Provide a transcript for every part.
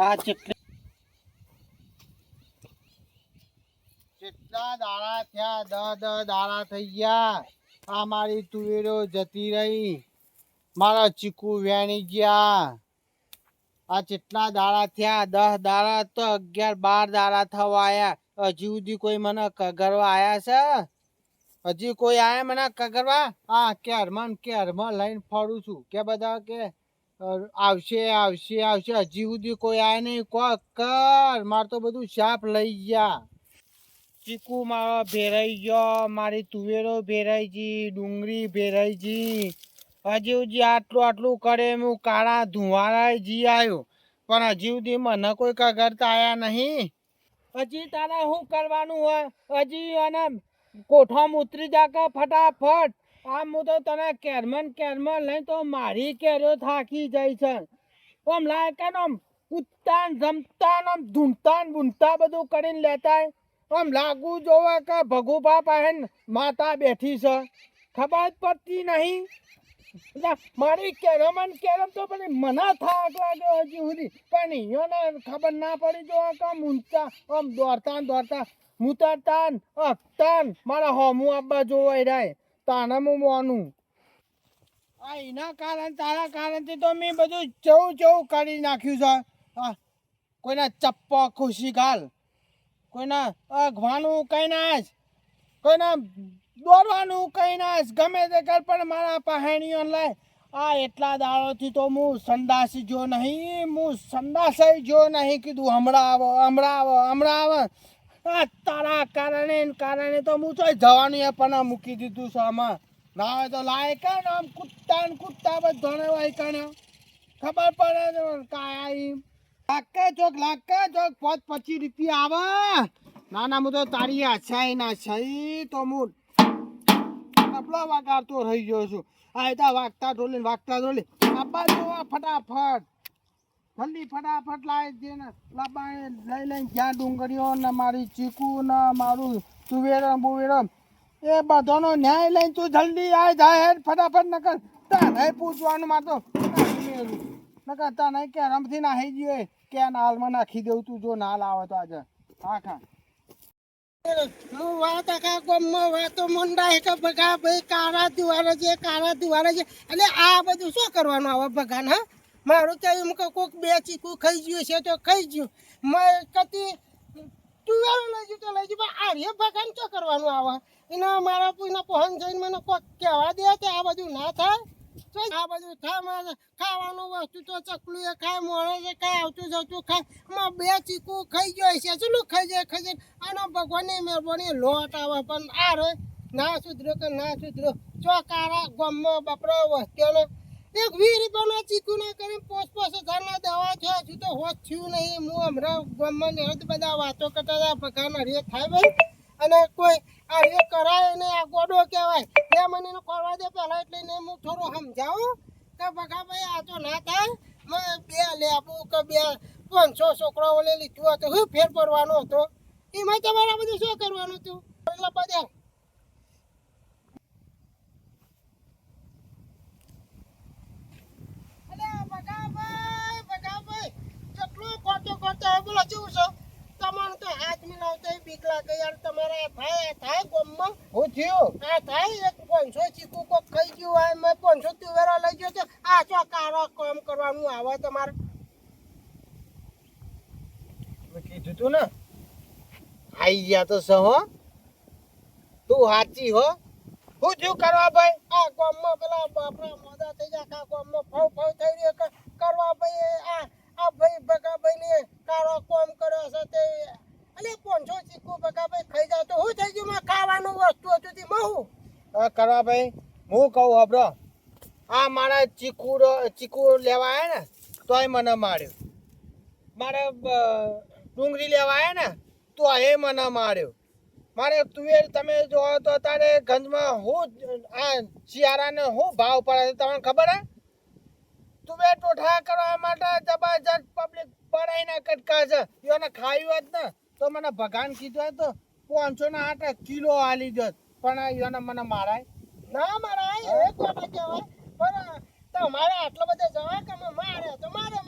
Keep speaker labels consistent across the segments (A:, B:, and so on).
A: આ આ જતી રહી. મારા ચીકુ વેણી ગયા. આ કેટલા દાડા થયા? દહ દાડા તો અગિયાર બાર દાડા થવા આવ્યા હજી સુધી કોઈ મને કગરવા આયા છે? હજી કોઈ આયા મને કગરવા? હા મન ને કેરમાં લઈને ફરું છું. કે બધા કે? આવશે આવશે આવશે. હજી સુધી કોઈ આવ્યા નહીં. કોઈ કર. મારે તો બધું સાપ લઈ ગયા. ચીકુ મારો ભેરાઈ ગયો. મારી તુવેરો ભેરાઈ ગઈ. ડુંગળી ભેરાઈ ગઈ. હજી સુધી આટલું આટલું કરે હું કાળા ધુવારાય જી આવ્યો પણ હજી સુધી મને કોઈ કગરતા આવ્યા નહીં. હજી તારે શું કરવાનું હોય? હજી અને કોઠામાં ઉતરી જા કે ફટાફટ. આમ હું તો તને કેરમન કેરમન લઈને તો મારી કેરીઓ થાકી જાય છે. આમ લાયક આમ કૂદતાન રમતાન આમ ધૂમતાન બૂંઢતા બધું કરીને લેતા આમ લાગુ જોવે કે ભગુભા પાસે માતા બેઠી છે. ખબર પડતી નહીં. મારી કેરમન કેરમ તો પછી મને થાક લાગ્યો હજી સુધી. પણ અહીંયોને ખબર ના પડી જો કે મૂંચા આમ દોડતા દોડતા મૂતરતા હકતા મારા હોમું આપવા જોવાય રાય તાને હું આ એના કારણ, તારા કારણથી તો મેં બધું ચવું ચવું કરી નાખ્યું છે. કોઈના ચપ્પા ખુશી ગાલ કોઈના અઘવાનું કઈ નાશ, કોઈના દોરવાનું કઈ નાશ, ગમે તે કર, પણ મારા પહેણીઓ લઈ આ એટલા દાડોથી તો હું સંદાસી જો નહીં, હું સંદાસ જો નહીં કીધું. હમણાં આવો હમણાં આવો હમણાં આવો. આ તારા કારણે કારણે તો હું તો જવાનું એ પણ મૂકી દીધું છે આમાં. ના હોય તો લાયક આમ કુત્તા ને કુત્તા બધાને હોય કાન ખબર પડે છે કાયા લાકે ચોક લાકે ચોક, પાંચ, પચીસ રૂપિયા આવે. ના ના, હું તો તારી આછાઈ ના છઈ તો હું કપડો વાગાડતો રહી ગયો છું. આ તો વાગતા ઢોલી વાગતા ઢોલી. આપવા જોવા ફટાફટ. જલ્દી ફટાફટ લાવી દે ને લાબા લઈ લઈને જ્યાં ડુંગળીઓ ને મારી ચીકુ ને મારું તુવેરમ બુવેરમ, એ બધાનો ન્યાય લઈને તું જલ્દી આય જાય હેડ ફટાફટ, નકર તને પૂછવાનું માં તો નકર તને કે રમથી નાહી ગયો કે નાલમાં નાખી દઉં તું જો નાલ આવે તો આજે. હા, ખા. વાત આખા ગામમાં વાતો મંડાય કે ભગા ભાઈ, કાળા દુવારે છે, કાળા દુવારે છે. અને આ બધું શું કરવાનું આવે ભગાન, હા? મારું તો એમ કે કોક બે ચીકું ખાઈ ગયું છે તો ખાઈ ગયું. મેં કતી તુવેરો લઈ જયું તો લઈ પણ આર્ય ભગવાન શું કરવાનું આવે. એના મારા પૂરના પહોંચ જઈને મને કોક કહેવા દે કે આ બધું ના થાય. તો આ બધું થાય, મારે ખાવાનું વસ્તુ તો ચકલું એ ખાય, મોડે છે ખાય આવતું જતું ખાય. માં બે ચીકુ ખાઈ ગયો છે શું ખાઈ જાય ખાઈ જાય. આનો ભગવાનની મહેરબાની લોટ આવે, પણ આ રે ના સુધરો કે ના સુધરો ચોકારા ગમો બપરો વસ્તીઓનો એક વીર રૂપિયાનો ચીકુ ના કરીને પોસ પોસ હજારના દવા છે. હજુ તો હોશ થયું નહીં. હું હમણાં ગમમાં ને હદ બધા વાતો કરતા હતા. ભગવાન હરિયે થાય ભાઈ. અને કોઈ આ રે કરાય ને આ ગોડો કહેવાય. બે મને એનું કરવા દે પહેલા એટલે ને હું થોડું સમજાવું કે બગા ભાઈ, આ તો ના થાય. મેં બે લે આપું કે બે પાંચસો છોકરાઓ લઈ લીધું હતું. શું ફેર પડવાનો હતો. એમાં તમારે બધું શું કરવાનું હતું? એટલે બધા અલ્યા બગાભાઈ, બગાભાઈ, કેટલું ખોટું ખોટું હવે બોલો કેવું છે? તમારે તો હાથ મિલાવતા કયાર તમારે થાય થાય કોમમાં
B: હું થયું?
A: આ થાય એક પાંચસો ચીકુ કોક ખાઈ ગયું હોય મેં પાંચસો તુવેરો લઈ ગયો છે. આ ચો કારો કામ કરવાનું આવે તમારે?
B: મેં કીધું તું ને. આઈ ગયા તો સહ હો. તું હાચી હો. હું થયું કરવા ભાઈ?
A: આ ગામમાં પેલા બાપરા મોદા થઈ ગયા આ ગામમાં ફાવ ફાવ થઈ રહ્યો કરવા ભાઈ આ આ ભાઈ ભગાભાઈ ને કારો કોમ કર્યો છે તે અલે પાંચસો ચીકુ ભગાભાઈ ખાઈ જાય તો શું થઈ ગયું? માં ખાવાનું વસ્તુ હતું તે
B: આ કરવા ભાઈ, હું કહું હબરો આ મારા ચીકુ ચીકુ લેવા આવ્યા ને, તોય મને માર્યો. મારે ડુંગળી લેવા આવ્યા ને તો એ મને માર્યો. મારે તુવેર તમે જો તો તારે ગંજમાં હું આ શિયાળાને હું ભાવ પડે છે તમને ખબર હે? તુવેર ટોઠા કરવા માટે જબરજસ્ત પબ્લિક પડાઈને કટકા છે. એને ખાયું જ ને. તો મને ભગવાન કીધું હોય તો પાંચસો ના આઠ કિલો આલી દો. પણ આ મને મારાય.
A: ના મારાય એ કોને કહેવાય? પણ તમારે આટલો બધો જવા કે મારે તો મારે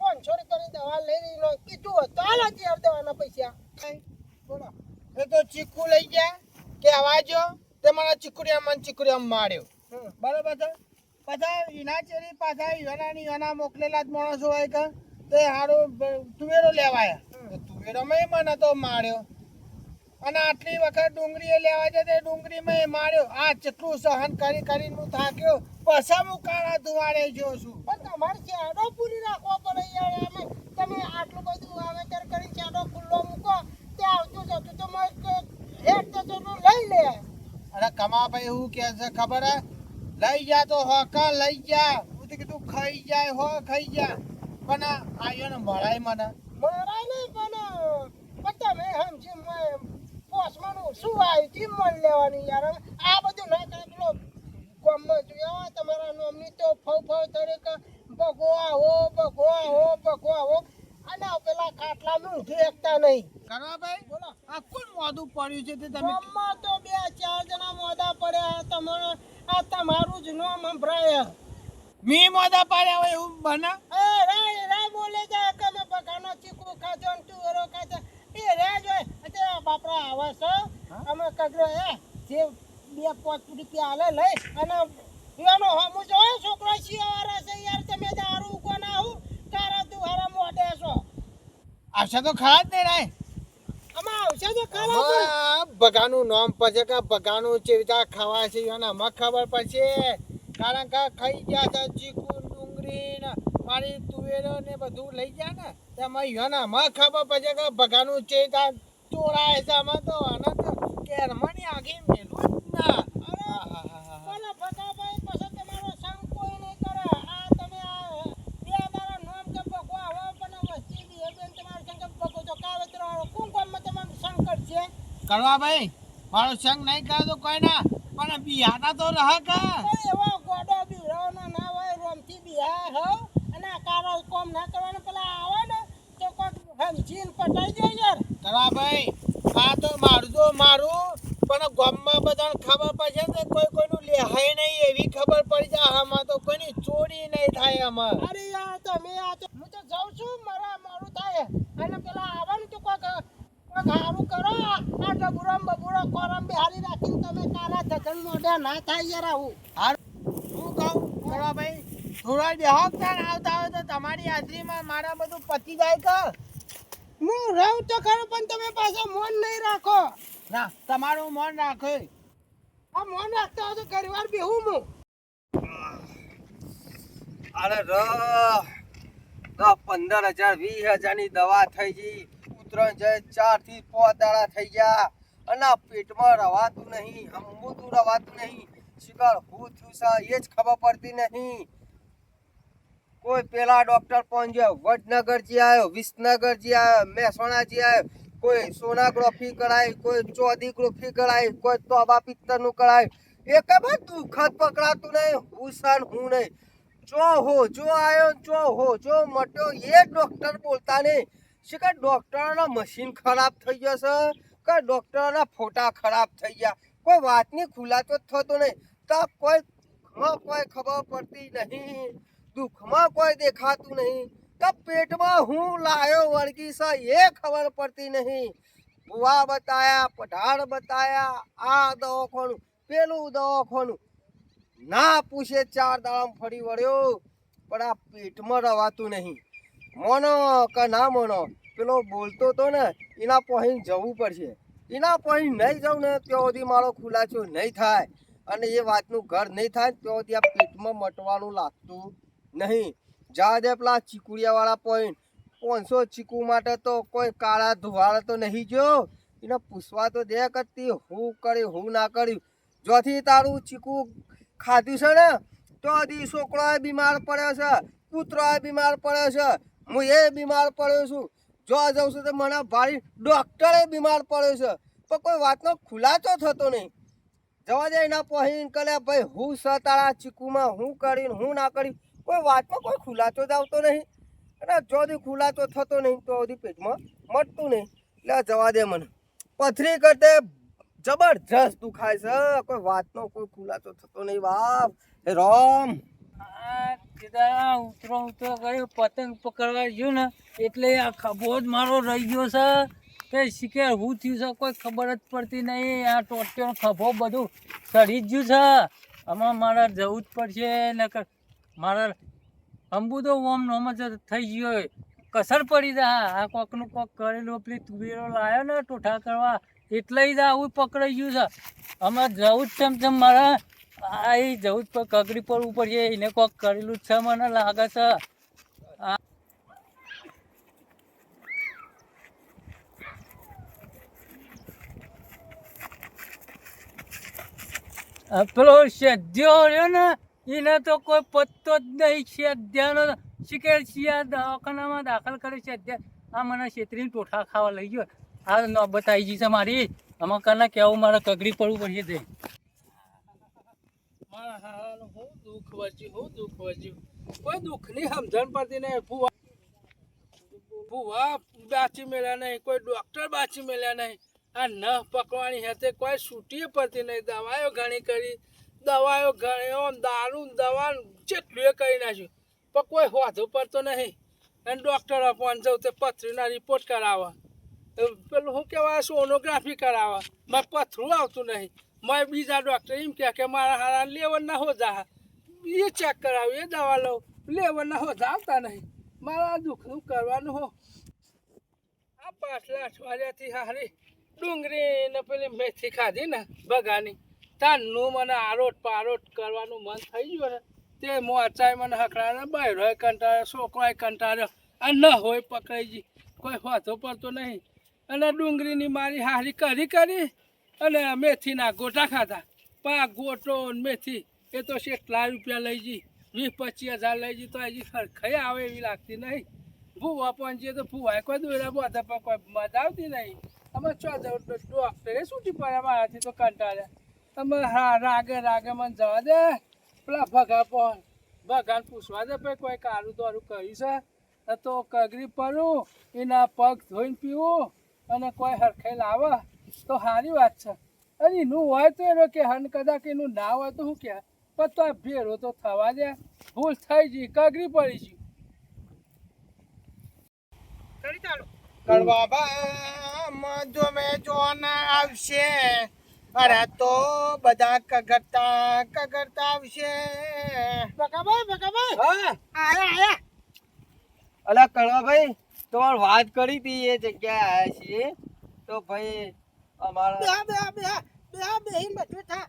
A: પાંચસો કરી દવા લઈ
B: લઈનો કીધું તો હાલ જ દેવાના પૈસા. બોલો. એ તો ચીકુ લઈ ગયા કે અવાજો તે મને ચીકુડિયા મન ચીકુડિયા માર્યો. બરાબર છે? પાછા એના ચેરી પાછા યોના ની યોના મોકલેલા જ માણસો હોય કે તે હારો તુવેરો લેવાયા. તુવેરોમાં મને તો માર્યો. અને આટલી વખત ડુંગળી લેવા જતે તે ડુંગળીમાં એ માર્યો. આ કેટલું સહન કરી કરીને હું થાક્યો પછી હું કાળા ધુવાડે જો છું.
A: પણ તમારે શેડો પૂરી રાખવો પડે યાર. અમે તમે આટલું બધું વાવેતર કરી શેડો ખુલ્લો મૂકો તે આવતું જતું તો મેં હેઠ તો ચલો લઈ લે.
B: અરે કમા ભાઈ એવું કે છે ખબર હે? લઈ જા તો હોકા લઈ જા. હું કીધું ખાઈ જાય હો ખાઈ જા. પણ આયો ને મળાય મને.
A: મારા નહીં પણ પણ તમે સમજી શું આવ્યું તી મન લેવાની યાર. આ બધું ના કરે પેલો ગામમાં જોયા તમારા નોમની તો ફવ ફવ તરીકે ભગો આવો ભગો આવો ભગો આવો અને પેલા ઊંધું એકતા નહીં.
B: કરવા ભાઈ?
A: બોલો.
B: આ કોણ પડ્યું છે તે તમે?
A: ગામમાં તો બે ચાર જણા મોદા પડ્યા તમારો આ તમારું જ નામ સંભળાય.
B: મી મોદા પાડ્યા હોય એવું બના?
A: એ રાય રાય બોલે જા કે મેં બગાનો ચીકુ ખાધો ને તુવેરો ખાધો એ રે જોય અતે બાપરા આવા છો? અમે કગરો એ જે બે પાંચ રૂપિયા આલે લઈ અને એનો હમુ જો છોકરો શિયાવાળા છે યાર તમે દારૂ કોના હું. તારા દુહારા મોઢે છો.
B: આવશે તો ખરા જ નહીં રાય.
A: તો
B: બગાનું નામ પછી કે બગાનું ચેવિતા ખવાય છે એના અમે ખબર પડશે. કારણ કે ખાઈ ગયા છે ચીકુ ડુંગળી ને મારી તુવેરો ને બધું લઈ ગયા ને તેમાં યોના માં ખબર પછી કે બગાનું ચેવતા ચોરાય છે, આમાં તો આનંદ તો કેરમની આગી મેલું ના. આહાહાહા.
A: ભગાભાઈ પછી તમારો સંગ કોઈ નહીં કરે. આ તમે બે દાડા નામ કે ભગવા આવો, પણ તમારો સંગ ભગો તો કાવતરો વાળો કોણ કોણ તમારો સંગ કરશે?
B: કરવા ભાઈ, મારો સંગ નહીં કરે તો કોઈ ના પણ બિહાતા તો રહે કે
A: કોઈ એવો ગોડો બીવડાવવાનો ના હોય રોમથી બિહાર હો અને આ કારો કોમ ના કરવાનો પેલા આવે ને તો કોક પટાઈ જાય યાર.
B: કરવા ભાઈ, આ તો મારું તો મારું, પણ ગામમાં બધાને ખબર પડશે ને કોઈ કોઈનું લેહાય નહીં એવી ખબર પડી જાય આમાં તો કોઈની ચોરી નહીં થાય આમાં
A: અરે યાર તમે આ તો હું તો જાઉં છું મારા મારું થાય અને પેલા આવે ને તો કોક કોક હારું કરો આ આ ડબુરો ને બબુરો કોરમ બિહારી રાખીને તમે કારા ધગન મોઢે ના થાય યાર આવું
B: હું કહું કરવા ભાઈ થોડા બેહો તાણ આવતા હોય તો તમારી હાજરીમાં મારા બધું પતી જાય કે
A: હું રહું તો ખરું પણ તમે પાછા મોન નહીં રાખો
B: ના તમારું મન રાખો
A: આ મોન રાખતા હોય તો ઘણી વાર બેહું હું
C: અરે ર પંદર હજાર, વીસ હજારની દવા થઈ ગઈ. ઉતરણ છે ચારથી પાંચ દાડા થઈ ગયા. અને પેટમાં રવાતું નહીં હમુતું રવાતું નહીં. શિકાર હું થયું સા એ જ ખબર પડતી નહીં. કોઈ પેલા ડોક્ટર પહોંચ્યો, વડનગરજી આવ્યો, વિસનગરજી આવ્યો, મહેસાણાજી આવ્યો. કોઈ સોનાગ્રોફી કરાય કોઈ ચોદીગ્રાફી કરાય કોઈ તોબા પિત્તરનું કરાય એક બધું ખત પકડાતું નહીં હુસાન હું નહીં. જો હો, જો આયો જો હો, જો મટ્યો, એ ડોક્ટર બોલતા નહીં. શું કે ડોક્ટરોના મશીન ખરાબ થઈ ગયો છે? કે ડોક્ટરોના ફોટા ખરાબ થઈ ગયા? કોઈ વાતની ખુલાસો થતો નહીં. તો કોઈ કોઈ ખબર પડતી નહીં. દુઃખમાં કોઈ દેખાતું નહીં. તો પેટમાં હું લાયો વળગી સા એ ખબર પડતી નહીં. બુવા બતાયા પઢાર બતાયા, આ દવાખાનું, પેલું દવાખાનું. ના પૂછે ચાર દાડામાં ફરી વળ્યો, પણ આ પેટમાં રવાતું નહીં. મોનો કે ના મોનો, પેલો બોલતો તો ને, એના પહેન જવું પડશે. એના પહીં નહીં જાઉં ને, ત્યાં સુધી મારો ખુલાસો નહીં થાય. અને એ વાતનું ઘર નહીં થાય ત્યાં સુધી આ પેટમાં મટવાનું લાગતું નહીં. જા દે પેલા ચીકુડિયાવાળા પોઈન્ટ પાંચસો ચીકુ માટે તો કોઈ કાળા ધુવાળા તો નહીં જો. એને પૂછવા તો દે કરતી, હું કર્યું, હું ના કર્યું. જોથી તારું ચીકુ ખાધું છે ને? તો દી છોકરો બીમાર પડ્યો છે કૂતરો બીમાર પડ્યો છે, હું એ બીમાર પડ્યો છું. જો જાઉં છું તો મને ભારી ડોક્ટરે બીમાર પડ્યો છે. પણ કોઈ વાતનો ખુલાસો થતો નહીં. જવા દે એના પહીન કલે ભાઈ, હું સ તારા ચીકુમાં, હું કરીને હું ના કરી કોઈ વાતમાં કોઈ ખુલાતો જ આવતો નહીં. અને જો સુધી ખુલાસો થતો નહીં, તો સુધી પેટમાં મટતું નહીં. એટલે જવા દે મને. પથરી કરતે જબરજસ્ત દુખાય છે. કોઈ વાતનો કોઈ ખુલાતો થતો નહીં, બાપ. એ રોમ.
D: ઉતરો ઉતરો કર્યો પતંગ પકડવા ગયો ને, એટલે આ ખભો જ મારો રહી ગયો છે. તે શીખે હું થયું છે, કોઈ ખબર જ પડતી નહીં. આ ટોટ્યો ખભો બધું ચડી જ ગયું છે. આમાં મારે જવું જ પડશે, નકર મારે અંબુ તો ઓમ નોમ જ થઈ ગયો. કસર પડી જા. આ કોકનું કોક કરેલું પેલી તુવેરો લાવ્યો ને ટોઠા કરવા. એટલે જ આવું પકડાઈ ગયું છે. હમણાં જવું જ તેમ તેમ મારે. આ એ જવું જ કકડી પડવું પડશે એને કોક કરેલું છે મને લાગે છે. પેલો શેધ્યો રહ્યો ને એને તો કોઈ પત્તો જ નહીં છે. અધ્યાનો શીખેલ શિયા દવાખાનામાં દાખલ કરે છે. શેધ્યા આ મને છેતરીને ટોઠા ખાવા લઈ ગયો. આ નોબત આવી ગઈ છે મારી. આમાં કને કેવું મારે કગડી પડવું પડશે તે.
E: હું દુઃખ વચ્યું હું દુઃખ વચ્યું. કોઈ દુઃખની સમજણ પડતી નહીં. ભૂવા ભૂવા બાચી મેળ્યા નહીં, કોઈ ડૉક્ટર બાચી મેળ્યા નહીં. આ ન પકવાની હેતે કોઈ સૂટી પડતી નહીં. દવાઓ ઘણી કરી. દવાઓ ગણ્યો દારૂ દવા જેટલું એ કરી નાખ્યું. પણ કોઈ વાંધો પડતો નહીં. અને ડૉક્ટર અપવાન જવું તે પથરીના રિપોર્ટ કરાવવા. પેલું શું કહેવાય સોનોગ્રાફી કરાવવા. મારે પથરું આવતું નહીં. મેં બીજા ડૉક્ટર એમ કહે કે મારા હારા લેવરના હો. જા એ ચેક કરાવ્યું એ દવા લઉં. લેવરના હો આવતા નહીં. મારા દુઃખનું કરવાનું હો. આ પાછલા અઠવાડિયાથી હારી ડુંગળી ને પેલી મેથી ખાધી ને બગાની તાનનું મને આરોટ પારોટ કરવાનું મન થઈ ગયું ને, તે મોચાય મને હકડાને બહેરો કંટાળ્યો છોકરાય કંટાળ્યો. અને ન હોય પકડાઈ ગઈ કોઈ વાંધો પડતો નહીં. અને ડુંગળીની મારી હારી કરી કરી અને મેથીના ગોટા ખાધા. આ ગોટો મેથી, એ તો કેટલા રૂપિયા લઈ જઈ વીસ પચીસ હજાર લઈ જઈ તો હજી ખરખાઈ આવે એવી લાગતી નહીં. ભૂવા પહોંચીએ તો ભૂવાએ કોઈ દોરા બધા પણ કોઈ મજા આવતી નહીં. અમે ચો જાવ ડોક્ટરે છૂટી પડ્યા મારાથી તો કંટાળ્યા. તમે રાગે રાગે મને જવા દે. પેલા ભગા પણ ભગાને પૂછવા દે ભાઈ, કોઈ કારું દોરું કર્યું છે? તો કગરી પડું એના પગ ધોઈને પીવું અને કોઈ હરખાઈ લાવે. તો સારી વાત છે. અરે એનું હોય તો એનો કે હન કદાચ એનું ના હોય તો શું કે? પણ તો આ ભેરો તો થવા દે. ભૂલ થઈ ગઈ, કગરી પડી ગઈ.
B: કરવા બા જોમે જોના આવશે. અરે તો બધા કગરતા કગરતા આવશે બકાભાઈ બકાભાઈ
C: હા?
B: આયા આયા!
C: અલા કળવાભાઈ તમારે વાત કરી હતી એ જગ્યાએ આયા છીએ. તો ભાઈ અમારા
B: બે બે બે બે બેહીન બધું થા.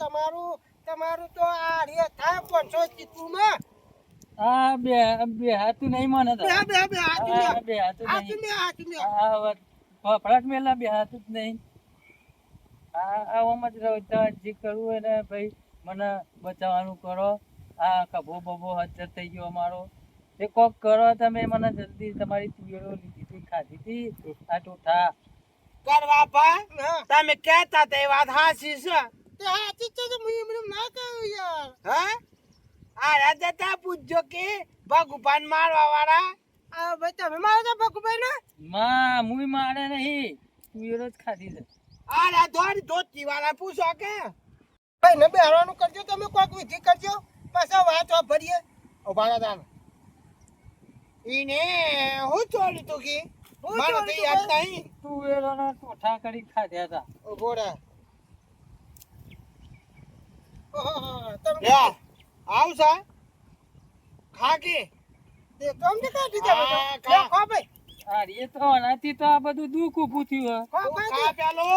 B: તમારું તમારું તો આ રે થા પાંચસો ચીતુમાં
D: હા બે બે હાતું નહીં મને તો.
B: બે બે બે
D: આ બે
B: હાચું
D: નહીં.
B: હાચું લે
D: આ વાત ફફડાટ મેલા બે હાતું જ નહીં. આવામાં જ રહો તો જે કરવું હોય ને ભાઈ મને બચાવવાનું કરો. આ કભો બભો હજર થઈ ગયો અમારો. એ કોક કરો તમે મને જલ્દી તમારી તુવેરો લીધી હતી ખાધી હતી. આ ટોઠા
B: કરવા પા તમે કહેતા તે વાત હાસી છે. તે હાસી છે તો હું એમને ના કહ્યું યાર. હા? આ રાજા પૂછજો કે ભગવાન મારવા વાળા? આ ભાઈ તમે મારો તો ભગવાન ને?
D: માં મુઈ મારે નહીં. તુવેરો જ ખાધી છે.
B: આ રાધોર ધોતી વાળા પૂછો કે. ભાઈ ને બેહવાનું કરજો તમે કોક વિધિ કરજો. પાછા વાત ભરીએ. ઊભા દાન ઈને હું ચોરી તું કી? મારો તો યાદ નહીં
D: તુવેરોના ટોઠા કરી ખાધ્યા હતા
B: ઊભો રહે યા આવ સા ખા કે. તે કમ કે કાઢી દે ખા. ખા ભાઈ.
D: આ રે તો નથી તો આ બધું દુઃખ ઉભું થયું હે.
B: પેલો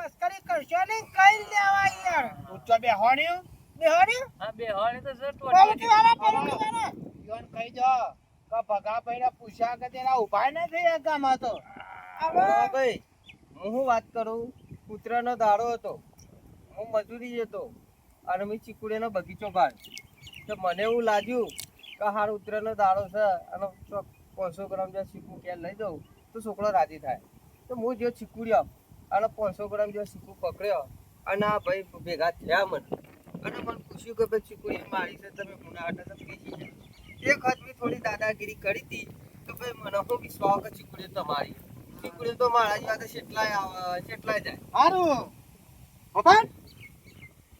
B: મસ્કરી કરશો નહીં કઈ લેવા બેહોણ્યું. બેહોણ્યું?
D: બે તો સર
B: પલટી વાળા પલટી વાળા યોન કહી દો કે ભગા પૈડા પૂછ્યા કે તેના ઊભા ન થઈ ગામાં તો.
C: ભાઈ હું વાત કરું? કૂતરાનો દાડો હતો. હું મજૂરી જતો અને મેં ચીકુડીનો બગીચો ભાગ તો મને એવું લાગ્યું કે હાર ઉતરાનો દાડો છે અને પાંચસો ગ્રામ જે ચીકુ ક્યાં લઈ દઉં તો છોકરો રાજી થાય. તો હું જે ચીકુડ્યો અને પાંચસો ગ્રામ જે ચીકુ પકડ્યો અને આ ભાઈ ભેગા થયા મને. અને મને પૂછ્યું કે ભાઈ ચીકુડી મારી છે, તમે ગુના હાટે તો પીજી એક વખત મેં થોડી દાદાગીરી કરી હતી તો ભાઈ મને હું વિશ્વાસ કે ચીકુડી તમારી? ચીકુડી તો મારા જેવા તો કેટલાય જાય.
B: હારું. ખબર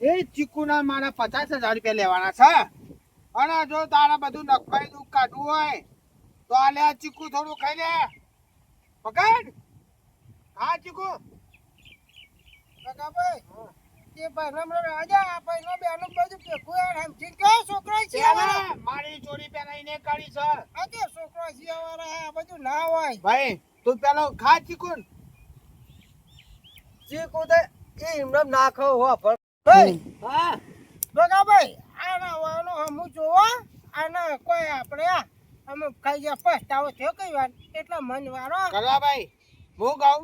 B: એ ચીકુના મારા પચાસ હજાર રૂપિયા લેવાના છે. અને જો તારા બધું નખભાઈ દુઃખ કાઢવું હોય તો આ લે ચીકુ થોડું ખાઈ લે. પકડ. હા ચીકુ.
A: કાકાભાઈ ભાઈ રાજા આ પહેલા બેનો બધું કે કોઈ આમ ઠીક કે છોકરો છે
B: મારી ચોરી પહેરાઈને કાઢી છે.
A: છોકરો છે વાળા આ બધું ના હોય.
B: ભાઈ તું પેલો ખા ચીકુન.
C: ચીકુ તો એ એમને નાખો હો પણ.
B: હા?
A: કાકાભાઈ આના વાનો હમું જોવા. આના કોઈ આપણે અમે ખાઈ ગયા પસ્તાવો થયો કઈ વાર? એટલા મન વારો
B: કરવા ભાઈ હું ગાઉં?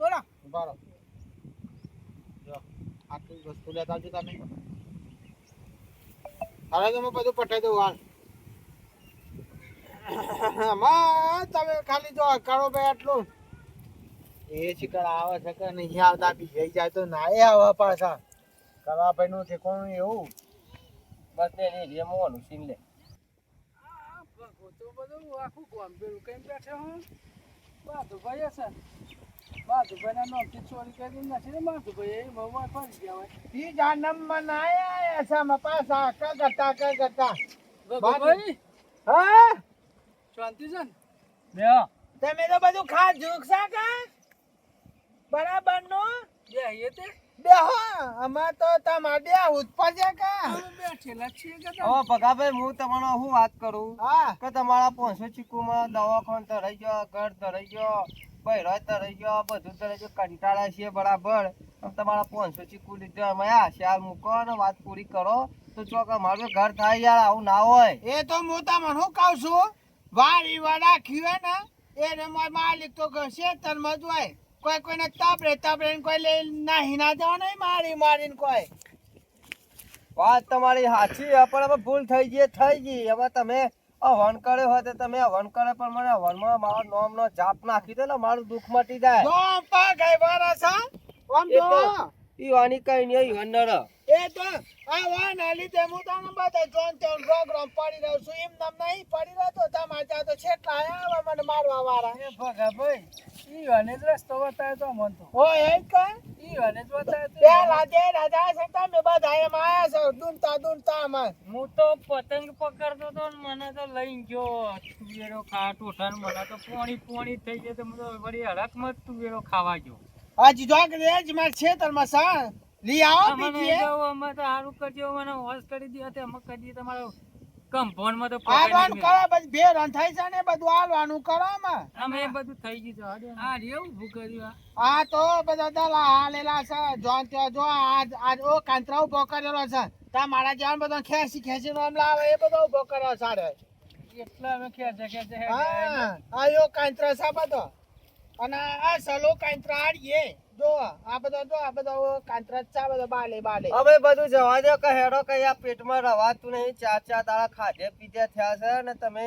A: બોલો.
B: બરો આટલી વસ્તુ લેતા આવજો તમે. હવે તો હું બધું પટાઈ દઉં હાલ. આમાં તમે ખાલી જો કરો ભાઈ આટલું. એ શિકાર આવે છે કે નહીં આવતા બીજાઈ જાય તો ના એ આવે પાછા. કરવા ભાઈ નું ઠેકોણું એવું.
C: બસ ને રેમો નું સીન લે.
E: બધું હું? શાંતિ છે ને?
B: તમે તો બધું ખા જુકસા કા? બરાબરનું?
E: બે એ તે?
B: બેહો અમાર તો તમાર બે ઉત્પર છે કા?
E: અમે બેઠેલા જ કે
C: હવે ભગાભાઈ હું તમને શું વાત કરું?
B: હા.
C: કે તમારા પાંચસો ચીકુમાં દવાખાન તરાઈ ગયો ઘર તરાઈ ગયો બૈરો તરાઈ ગયો બધું તરાઈ ગયો કંટાળા છે બરાબર? તમારા પાંચસો ચીકુ લીધો અમે આ શાલ મૂકો અને વાત પૂરી કરો. તો ચોક અમારું ઘર થાય યાર આવું ના હોય.
B: એ તો હું તમને શું કહું છું? વારી વાળા ખીવે ને એને માર માલિક તો ઘસે તનમાં જ હોય. કોઈ કોઈને તાપરે તાપરે કોઈ લઈ નાહી ના જવા નહીં મારી મારીને કોઈ.
C: વાત તમારી સાચી પણ હવે ભૂલ થઈ ગઈ એ થઈ ગઈ. હવે તમે હવન કર્યો હોય તો તમે હવન કરે પણ મને હવનમાં નોમ નો જાપ નાખી દે ને મારું દુઃખ મટી જાય.
B: જો
C: તો- ઈ વાની કઈ નહીં ઈ વંડર
B: એ તો આ વાના લીધે હું તને બધા જોન જોન પ્રોગ્રામ પડી રહ્યો છું. એમ નામ નહીં પડી રહ્યો તો તમારે ત્યાં તો છેટલા આયા મને મારવા વાળા.
E: એ ભગાભાઈ ઈ વાને જ રસ્તો બતાવ્યો તો મન તો.
B: હોય એ કઈ
E: ઈ વાને જ બતાવ્યો તો
B: પેલા જે રાજા છે તમે બધા એમ આયા છો. ડૂમતા ડૂમતા માં
D: હું તો પતંગ પકડતો તો ને મને તો લઈ ગયો. તુવેરો ખા ટોઠાને મને તો પોણી પોણી થઈ ગયો તો મને તો વળી હડક મત તુવેરો ખાવા ગયો.
B: હજી જોક રેજ માર ખેતરમાં સા લઈ આવો બીજી એ.
D: અમે તો સારું કરજો મને હોસ કરી દે તે અમે કરી તમારો માં તો
B: હાલવાનું કરો બસ બે રન થાય છે ને બધું આલવાનું કરો માં
D: અમે બધું થઈ ગયું છે
E: આ રેવું ઊભું આ.
B: આ તો બધા દલા હાલેલા છે જોન ત્યાં જો આજ આજ ઓ કાંતરા ઊભો કરેલો છે. તા મારા જેવા બધા ખેંચી ખેંચી નામ લાવે એ બધો ઊભો કર્યો સાડે
E: એટલા અમે ખેંચે ખેંચે
B: હા આયો કાંતરા સાબા બધો. અને આ સલો કાંતરા આડીએ જો આ બધા જો આ બધા કાંતરા ચા બધા બાલે બાલે.
C: હવે બધું જવા દો કે હેડો કે આ પેટમાં રવાતું નહીં ચા ચા તારા ખાધે પીધે થયા છે ને તમે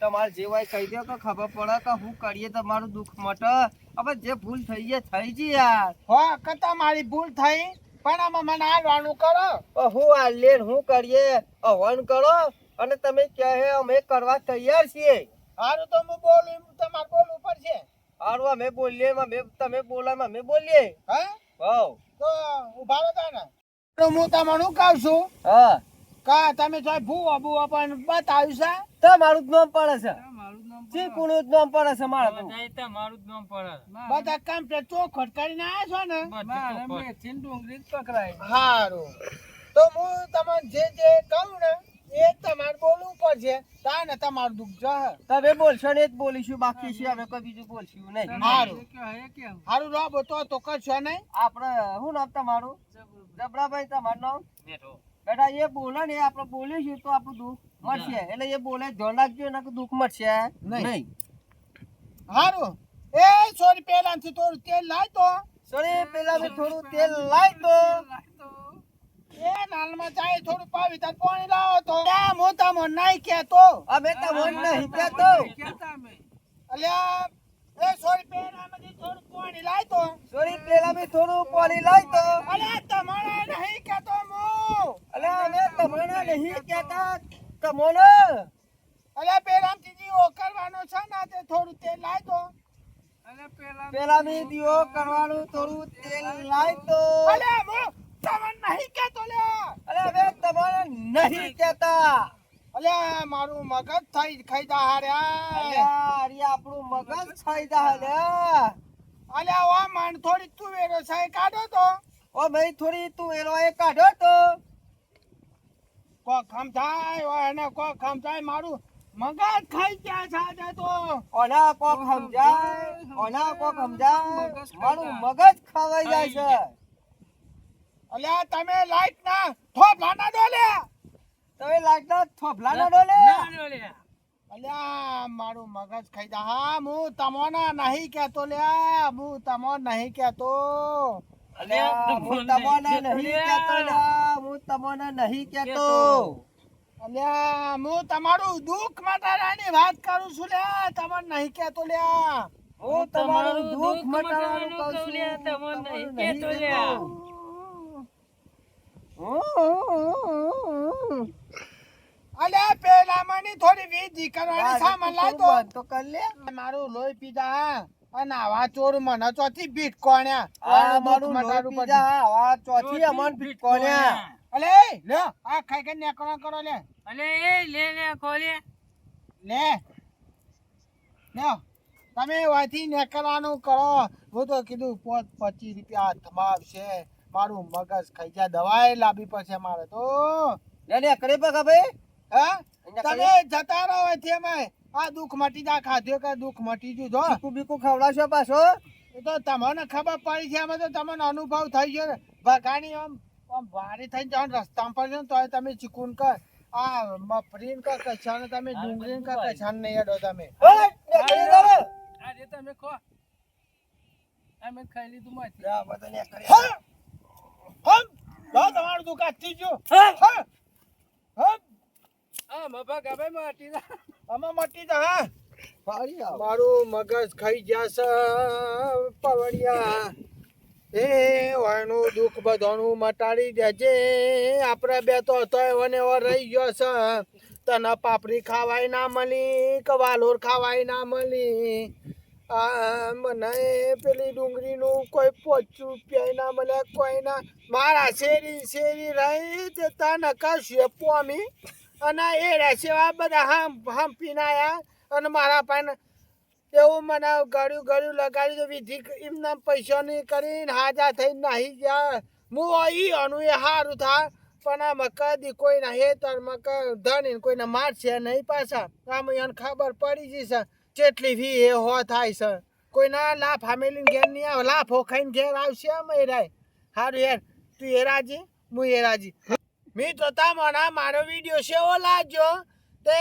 C: તમારે જે હોય કહી દો કે ખબર પડે કે હું કરીએ તમારું દુઃખ મટે. હવે જે ભૂલ થઈ ગઈ થઈ ગઈ યાર.
B: હો કતા મારી ભૂલ થઈ પણ આમાં મને હાલવાનું કરો.
C: હું આ લેન હું કરીએ હવન કરો અને તમે કહે અમે કરવા તૈયાર છીએ.
B: હારું તો હું બોલું તમારે બોલવું પડશે.
C: હારું અમે બોલીએ અમે તમે બોલો અમે બોલીએ.
B: હા?
C: હવ
B: તો ઊભા રહો તાને તો હું તમને કહું છું?
C: હા.
B: કા તમે જો ભૂવા ભૂવા પણ બતાવ્યું છે?
C: તમારું જ નામ પડે છે.
E: જે
C: કોણ જ નામ પડે છે મારા તો?
D: તે તમારું જ નામ પડે.
B: બધા કામ કમ્પ્લેટ ચોખવટ કરીને આવ્યા છો ને?
E: મારે. મેથી ને ડુંગળી પકડાય
B: હારું. તો હું તમને જે જે કહું ને એ તમારે બોલવું પડશે. તાને તમારું દુઃખ
C: તમે બોલશો ને જ બોલીશું બાકી છે અમે કોઈ બીજું બોલશું નહીં.
E: તમે
B: હારું.
E: જે કહો એ કેમ
B: સારું રહો તો તો કરશો નહીં?
C: આપણે શું નામ તમારું? જબરાભાઈ. તમારું નામ? બેટા એ બોલે ને એ આપણે બોલીશું તો આપણું દુઃખ મળશે. એટલે એ બોલે ધ્યાન રાખજો એના દુઃખ મળશે
B: નહીં. સારું એ સોરી પેલાથી થોડું તેલ લાય તો.
C: સોરી પેલા થોડું તેલ લાવી દો
B: એ નાલમાં જાય થોડું પાવી તાર પાણી લાવો તો. એ હું તમને નહીં કહેતો
C: અમે તમને નહીં
E: અમે
B: અલ્યા એ સોરી પેલામાંથી થોડું પાણી લાય તો.
C: સોરી પેલા મેં થોડું પાણી દો
B: અલ્યા તમારે નહીં કહેતો મો
C: અલ્યા અમે તમને નહીં કહેતા તમને
B: અલ્યા પેલાથી જે ઓ કરવાનો છે ને તે થોડું તેલ લાય તો.
E: પેલા
C: મેં દીવો કરવાનું થોડું તેલ લાય તો.
B: અલ્યા હું તમને નહીં કહેતો લ્યા
C: અરે હવે તમારે નહીં કેતા
B: અલ્યા મારું મગજ થઈ ખાઈ જા હાર્યા
C: અરે આપણું મગજ થઈ જા લે
B: અલ્યા ઓ મન થોડી તું વેરો છે કાઢો તો.
C: ઓ ભાઈ થોડી તું એનો એ કાઢો તો.
B: કોક ખમચાય ઓ એને કોક ખમચાય મારું મગજ ખાઈ ગયા છે તો.
C: ઓના કોક સમજાય ઓના કોક સમજાય મારું મગજ ખવાઈ જાય છે.
B: અલ્યા તમે લાઈટ ના થોભલા ના ડોલે.
C: તમે થોભલા ના ડોલે.
D: ના ડોલ્યા.
B: અલ્યા મારું મગજ ખાઈ જા હા હું તમોને નહીં કહેતો લ્યા હું તમો નહીં કહેતો.
C: હું તમને નહીં કહેતો હું તમને નહીં કહેતો.
B: અલ્યા હું તમારું દુઃખ મટાડવાની વાત કરું છું લ્યા તમને નહીં કહેતો લ્યા
C: હું તમારું દુઃખ મટાડવાનું કહું છું
D: તમને નહીં કહેતો. લ્યા.
B: અલ્યા પેલા મને થોડી વીજ કરવાની સામાન લાવતો.
C: તો કર લે.
B: મારું લોહી પીધા અને આવા ચોર મને ચોથી ભીટ કોણ્યા
C: આ મારું લોહી પીધા આ ચોથી અમન કોન્યા
B: અલે લે આ ખાઈ કે નેકળો કરો લે.
D: અલે એ લે લે કોલે
B: લે. લે. તમે વાથી નેકરાનું કરો. હું તો કીધું પોત પચીસ રૂપિયા હાથમાં આવશે. મારું મગજ ખાઈ જાય દવાએ લાવવી પડશે મારે તો.
C: લે લે પગા ભાઈ.
B: હા? તમે જતા રહો એથી અમે. આ દુઃખ મટી જા ખાધ્યો કે દુઃખ મટી જુ જો.
C: બીકુ બીકુ ખવડાવશો પાછો?
B: એ તો તમને ખબર પડી છે અમે તો તમને અનુભવ થઈ ગયો. ભગાણી આમ આમ ભારે થઈને ને રસ્તામાં પર જાઓ ને તોય તમે ચીકુન કર આ મફરીન કા છાન તમે ડુંગળીન કા કચાન નહીં અડો તમે.
E: આજે તમે ખો. અમે ખાઈ લીધું માંથી
C: બધા લે કરે.
B: હમ હમ તમારું દુકાન થઈ ગયું.
E: હા.
B: હમ હમ.
E: આ મફા ગાભાઈ માટી ના
B: અમે મટી દા હા. મારું મગજ ખાઈ જશે પવડિયા. એ વાયનું દુઃખ બધાનું મટાડી દેજે. આપણે બે તો હતો એવો ને એવો રહી ગયો છે. તને પાપડી ખાવાય ના મળી કે વાલોર ખાવાય ના મળી મને પેલી ડુંગળીનું કોઈ પોચ રૂપિયા ના મળે, કોઈ ના. મારા શેરી શેરી રહી જતા તને શેપો પોમી. અને એ રહેશેવા બધા હામ હામ પીનાયા અને મારા પાસે એવું મને ગળ્યું ગળ્યું લગાડ્યું તો વિધિ એમના પૈસા નહીં કરીને હાજા થઈને નાહી ગયા. હું અહીં અનુ એ સારું થા. પણ આ ના હેતર મકા ધણી કોઈને મારશે નહીં પાછા. આમ એને ખબર પડી જશે. કેટલી ફી એ હો થાય છે. કોઈના લાભ ફેમિલી ઘેર નહીં આવે. લાફો ખાઈને ઘેર આવશે એમ એ રાય. સારું યાર, તું એ રાજી? હું એ રાજી. મેં તો તમને મારો વીડિયો સેવો લાગ્યો તે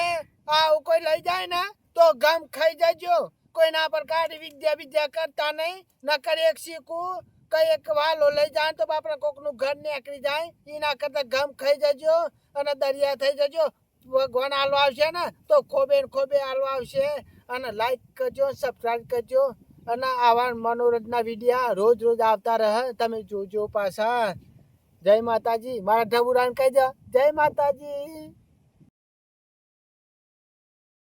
B: આવું કોઈ લઈ જાય ને, તો ગમ ખાઈ જજો. કોઈના પર કાઢી વિદ્યા વિદ્યા કરતા નહીં. નકર એક શીખું, કઈ એક વાલો લઈ જાય તો આપણે કોકનું ઘર નીકળી જાય. એના કરતા ગમ ખાઈ જજો અને દરિયા થઈ જજો. ભગવાન આલો આવશે ને, તો ખોબે ખોબે આલો આવશે. અને લાઈક કરજો સબસ્ક્રાઈબ કરજો અને આવા મનોરંજના વિડીયા રોજ રોજ આવતા રહે. તમે જોજો પાછા. જય માતાજી. મારા ઢબુરાને કહી દો. જય માતાજી.